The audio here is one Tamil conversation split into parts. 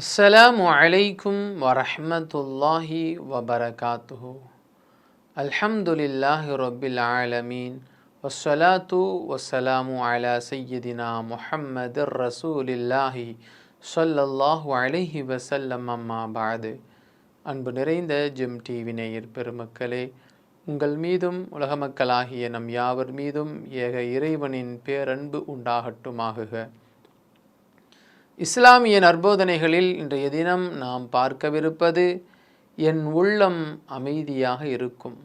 அஸ்ஸலாமு அலைக்கும் வரஹமத்துல்லாஹி வபரகாத்துஹு. அல்ஹம்துலில்லாஹி ரொபில் ஆலமீன். வஸ்ஸலாத்து வஸ்ஸலாமு அலா சையதினா முஹம்மது ரசூலில்லாஹி சொல்லல்லாஹு அலஹி வசல்லம் அம்மா பாது. அன்பு நிறைந்த ஜிம் டிவி நேயர் பெருமக்களே உங்கள் மீதும் உலக மக்களாகிய நம் யாவர் மீதும் ஏக இறைவனின் பேரன்பு உண்டாகட்டுமாகுக. இஸ்லாமிய நற்போதனைகளில் இன்றைய தினம் நாம் பார்க்கவிருப்பது என் உள்ளம் அமைதியாக இருக்கும்.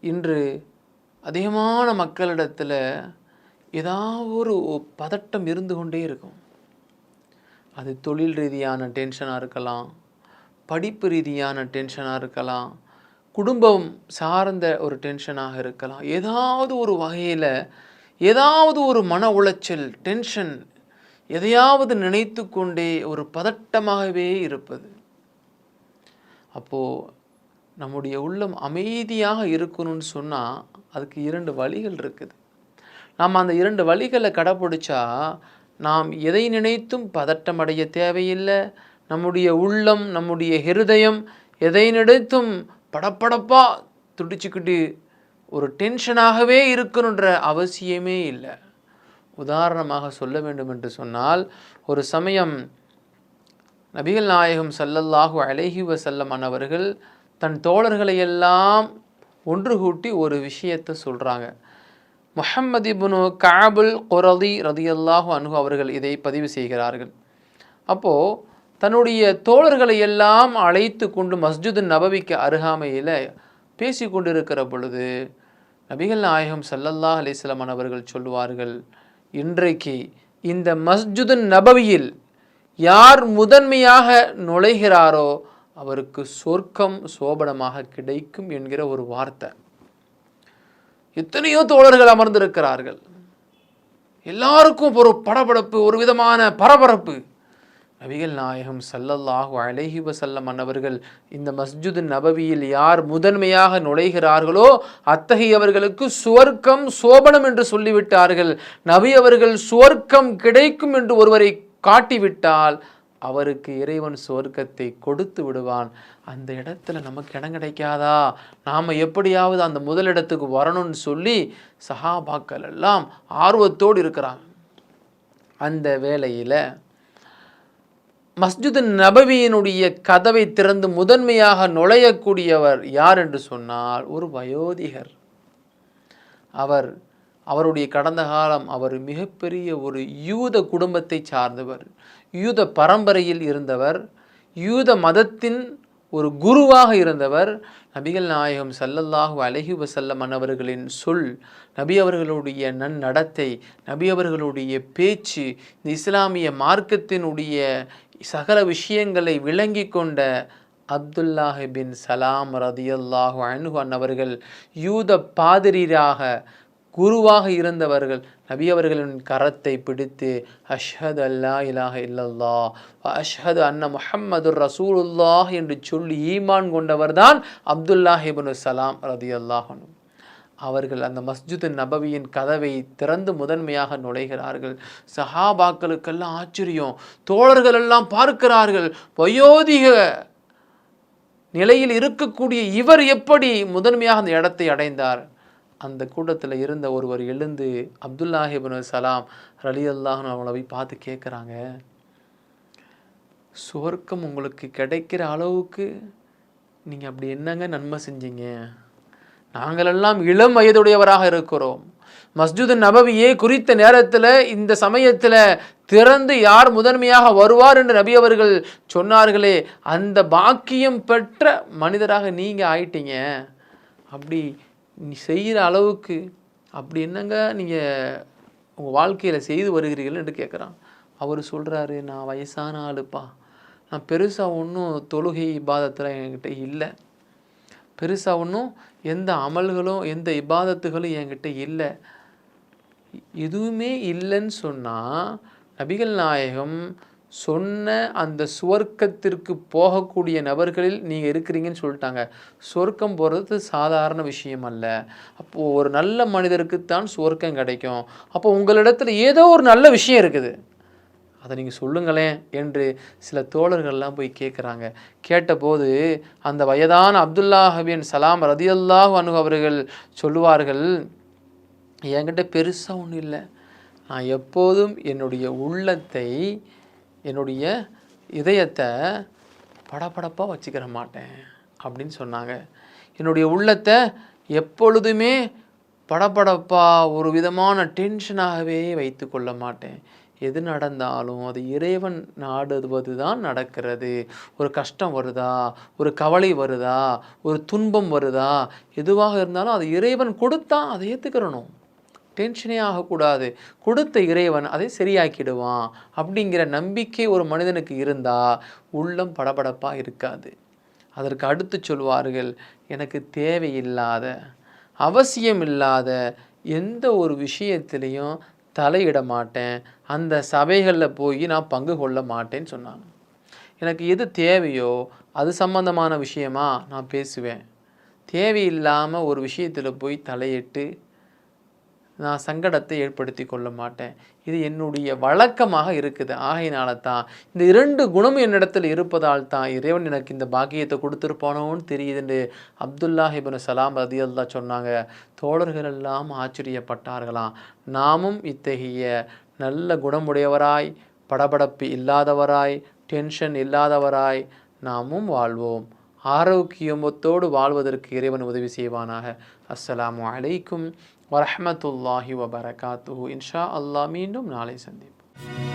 இன்று அதிகமான மக்களிடத்தில் ஏதாவது ஒரு பதட்டம் இருந்து கொண்டே இருக்கும். அது தொழில் ரீதியான டென்ஷனாக இருக்கலாம் படிப்பு ரீதியான டென்ஷனாக இருக்கலாம் குடும்பம் சார்ந்த ஒரு டென்ஷனாக இருக்கலாம். ஏதாவது ஒரு வகையில் ஏதாவது ஒரு மன உளைச்சல் டென்ஷன் எதையாவது நினைத்து கொண்டே ஒரு பதட்டமாகவே இருப்பது. அப்போது நம்முடைய உள்ளம் அமைதியாக இருக்கணும்னு சொன்னால் அதுக்கு இரண்டு வழிகள் இருக்குது. நாம் அந்த இரண்டு வழிகளை கடைப்பிடிச்சா நாம் எதை நினைத்தும் பதட்டம் அடைய தேவையில்லை. நம்முடைய உள்ளம் நம்முடைய ஹிருதயம் எதை நினைத்தும் படப்படப்பாக துடிச்சுக்கிட்டு ஒரு டென்ஷனாகவே இருக்கணுன்ற அவசியமே இல்லை. உதாரணமாக சொல்ல வேண்டும் என்று சொன்னால் ஒரு சமயம் நபிகள் நாயகம் சல்லல்லாஹு அலைஹி வசல்லம் அவர்கள் தன் தோழர்களை எல்லாம் ஒன்று கூட்டி ஒரு விஷயத்தை சொல்கிறாங்க முஹம்மது இபுனு காபுல் குரதி ரதியல்லாஹு அனுகு அவர்கள் இதை பதிவு செய்கிறார்கள். அப்போது தன்னுடைய தோழர்களை எல்லாம் அழைத்து கொண்டு மஸ்ஜிது நபவிக்கு அருகாமையில் பேசி கொண்டிருக்கிற பொழுது நபிகள் நாயகம் சல்லல்லாஹ் அலிஸ்லாம் அவர்கள் சொல்லுவார்கள் இன்றைக்கு இந்த மஸ்ஜிது நபவியில் யார் முதன்மையாக நுழைகிறாரோ அவருக்கு சொர்க்கம் சோபனமாக கிடைக்கும் என்கிற ஒரு வார்த்தை. எத்தனையோ தோழர்கள் அமர்ந்திருக்கிறார்கள். எல்லாருக்கும் ஒரு படபடப்பு ஒரு விதமான பரபரப்பு. நபிகள் நாயகம் சல்லல்லாஹு அலஹி வசல்லம் அன்னவர்கள் இந்த மஸ்ஜிது நபவியில் யார் முதன்மையாக நுழைகிறார்களோ அத்தகையவர்களுக்கு சுவர்க்கம் சோபனம் என்று சொல்லிவிட்டார்கள். நபி அவர்கள் சுவர்க்கம் கிடைக்கும் என்று ஒருவரை காட்டிவிட்டால் அவருக்கு இறைவன் சுவர்க்கத்தை கொடுத்து விடுவான். அந்த இடத்துல நமக்கு இடம் கிடைக்காதா? நாம் எப்படியாவது அந்த முதலிடத்துக்கு வரணும்னு சொல்லி சஹாபாக்கள் எல்லாம் ஆர்வத்தோடு இருக்கிறாங்க. அந்த வேளையில் மஸ்ஜிது நபவியினுடைய கதவை திறந்து முதன்மையாக நுழையக்கூடியவர் யார் என்று சொன்னால் ஒரு வயோதிகர். அவர் அவருடைய கடந்த காலம் அவர் மிகப்பெரிய ஒரு யூத குடும்பத்தை சார்ந்தவர். யூத பரம்பரையில் இருந்தவர். யூத மதத்தின் ஒரு குருவாக இருந்தவர் நபிகள் நாயகம் சல்லல்லாஹு அலஹி வசல்லம் அவர்களின் சொல் நபி அவர்களுடைய நன்னடத்தை நபி அவர்களுடைய பேச்சு இந்த இஸ்லாமிய மார்க்கத்தினுடைய சகல விஷயங்களை விளங்கி கொண்ட அப்துல்லாஹிபின் சலாம் ரதியல்லாஹு அனுகு அவர்கள் யூத பாதிரியாக குருவாக இருந்தவர்கள் நபி அவர்களின் கரத்தை பிடித்து அஷ்ஹத் அல்லா இலாஹ இல்லல்லா அஷ்ஹது அன்ன முஹம்மது ரசூலுல்லாஹ் என்று சொல்லி ஈமான் கொண்டவர்தான் அப்துல்லாஹிபனு சலாம் ரதி அல்லாஹனும் அவர்கள் அந்த மஸ்ஜிது நபவியின் கதவை திறந்து முதன்மையாக நுழைகிறார்கள். சஹாபாக்களுக்கெல்லாம் ஆச்சரியம். தோழர்கள் எல்லாம் பார்க்கிறார்கள். வயோதிக நிலையில் இருக்கக்கூடிய இவர் எப்படி முதன்மையாக அந்த இடத்தை அடைந்தார்? அந்த கூட்டத்தில் இருந்த ஒருவர் எழுந்து அப்துல்லாஹிபின் சலாம் ரலி அல்லாஹன் அவங்கள போய் பார்த்து கேட்குறாங்க சுவர்க்கம் உங்களுக்கு கிடைக்கிற அளவுக்கு நீங்கள் அப்படி என்னங்க நன்மை செஞ்சீங்க? நாங்களெல்லாம் இளம் வயதுடையவராக இருக்கிறோம். மஸ்ஜிது நபவியே குறித்த நேரத்தில் இந்த சமயத்தில் திறந்து யார் முதன்மையாக வருவார் என்று நபி அவர்கள் சொன்னார்களே அந்த பாக்கியம் பெற்ற மனிதராக நீங்கள் ஆயிட்டீங்க. அப்படி நீ செய்கிற அளவுக்கு அப்படி என்னங்க நீங்கள் உங்கள் வாழ்க்கையில் செய்து வருகிறீர்கள் என்று கேட்குறான் அவர் சொல்கிறாரு நான் வயசான ஆளுப்பா. நான் பெருசாக ஒன்றும் தொழுகை இபாதத்தில் என்கிட்ட இல்லை. பெருசாக ஒன்றும் எந்த அமல்களும் எந்த இபாதத்துகளும் என்கிட்ட இல்லை. எதுவுமே இல்லைன்னு சொன்னால் நபிகள் நாயகம் சொன்ன அந்த சுவர்க்கத்திற்கு போகக்கூடிய நபர்களில் நீங்கள் இருக்கிறீங்கன்னு சொல்லிட்டாங்க. சொர்க்கம் போகிறது சாதாரண விஷயம் அல்ல. அப்போது ஒரு நல்ல மனிதருக்குத்தான் சுவர்க்கம் கிடைக்கும். அப்போ உங்களிடத்தில் ஏதோ ஒரு நல்ல விஷயம் இருக்குது. அதை நீங்கள் சொல்லுங்களேன் என்று சில தோழர்கள்லாம் போய் கேட்குறாங்க கேட்டபோது அந்த வயதான அப்துல்லாஹபின் சலாம் ரதியல்லாஹ் அனு அவர்கள் சொல்லுவார்கள் என்கிட்ட பெருசாக ஒன்றும் இல்லை. நான் எப்போதும் என்னுடைய உள்ளத்தை என்னுடைய இதயத்தை படபடப்பாக வச்சுக்கிற மாட்டேன் அப்படின்னு சொன்னாங்க. என்னுடைய உள்ளத்தை எப்பொழுதுமே படபடப்பாக ஒரு விதமான டென்ஷனாகவே வைத்து கொள்ள மாட்டேன். எது நடந்தாலும் அது இறைவன் நாடுவது தான் நடக்கிறது. ஒரு கஷ்டம் வருதா? ஒரு கவலை வருதா? ஒரு துன்பம் வருதா? எதுவாக இருந்தாலும் அது இறைவன் கொடுத்தா அதை ஏற்றுக்கிறணும் டென்ஷனே ஆகக்கூடாது. கொடுத்த இறைவன் அதை சரியாக்கிடுவான். அப்படிங்கிற நம்பிக்கை ஒரு மனிதனுக்கு இருந்தால் உள்ளம் படபடப்பாக இருக்காது. அதற்கு அடுத்து சொல்வார்கள் எனக்கு தேவையில்லாத அவசியம் இல்லாத எந்த ஒரு விஷயத்திலையும் தலையிட மாட்டேன். அந்த சபைகளில் போய் நான் பங்கு கொள்ள மாட்டேன்னு சொன்னாங்க. எனக்கு எது தேவையோ அது சம்பந்தமான விஷயமா நான் பேசுவேன். தேவையில்லாமல் ஒரு விஷயத்தில் போய் தலையிட்டு நான் சங்கடத்தை ஏற்படுத்தி கொள்ள மாட்டேன். இது என்னுடைய வழக்கமாக இருக்குது. ஆகையினால தான் இந்த இரண்டு குணமும் என்னிடத்தில் இருப்பதால் தான் இறைவன் எனக்கு இந்த பாக்கியத்தை கொடுத்துருப்பானோன்னு தெரியுதுன்னு அப்துல்லாஹிபின் சலாம் ரதி அல்லா சொன்னாங்க. தோழர்கள் எல்லாம் ஆச்சரியப்பட்டார்களாம். நாமும் இத்தகைய நல்ல குணமுடையவராய் படபடப்பு இல்லாதவராய் டென்ஷன் இல்லாதவராய் நாமும் வாழ்வோம். ஆரோக்கியமத்தோடு வாழ்வதற்கு இறைவன் உதவி செய்வானாக. அஸ்லாம் அலைக்கும் வரமத்துல்லாஹி வபரகாத்து இன்ஷா அல்லாஹ் மீண்டும் நாளை சந்திப்போம்.